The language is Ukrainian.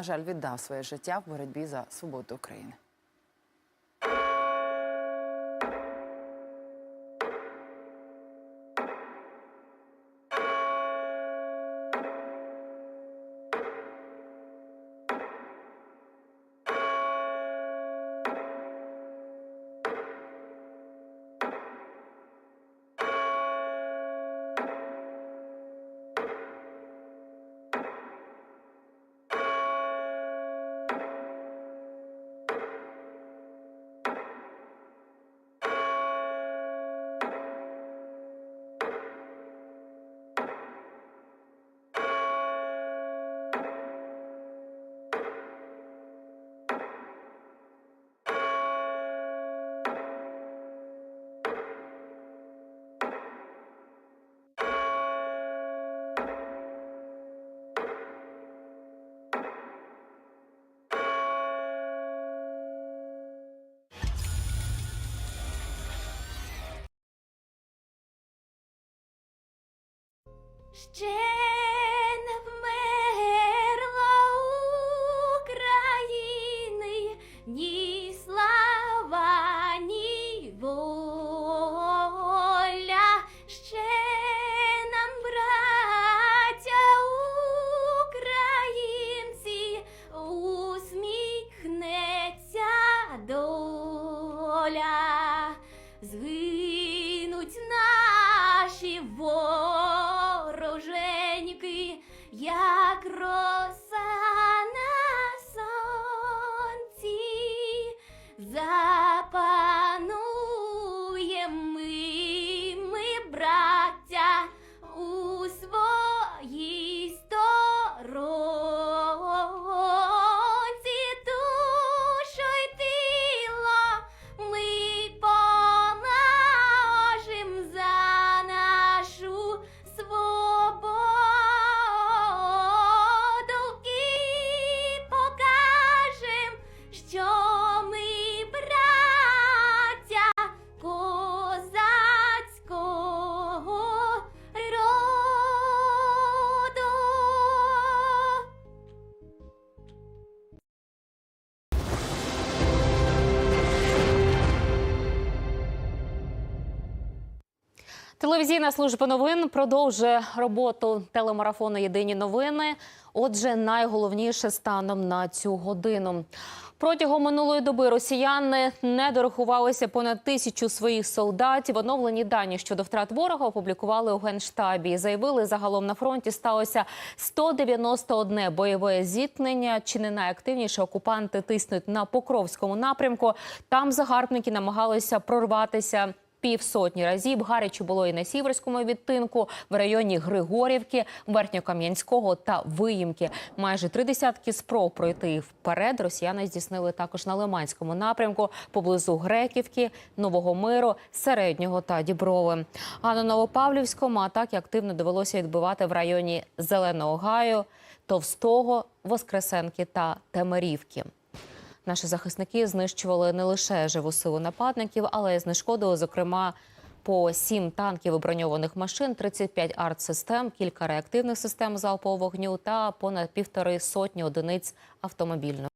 на жаль, віддав своє життя в боротьбі за свободу України. Shit. Телевізійна служба новин продовжує роботу телемарафону Єдині новини. Отже, найголовніше станом на цю годину. Протягом минулої доби росіяни не дорахувалися понад тисячу своїх солдатів. Оновлені дані щодо втрат ворога опублікували у генштабі. Заявили, загалом на фронті сталося 191 бойове зіткнення. Чи не найактивніше окупанти тиснуть на Покровському напрямку? Там загарбники намагалися прорватися півсотні разів. Гаряче було і на сіверському відтинку, в районі Григорівки, Верхньокам'янського та Виїмки. Майже три десятки спроб пройти вперед. Росіяни здійснили також на Лиманському напрямку поблизу Греківки, Нового Миру, Середнього та Діброви. А на Новопавлівському атаки активно довелося відбивати в районі Зеленого Гаю, Товстого, Воскресенки та Темерівки. Наші захисники знищували не лише живу силу нападників, але й знешкодили, зокрема, по сім танків і броньованих машин, 35 артсистем, кілька реактивних систем залпового вогню та понад півтори сотні одиниць автомобільної.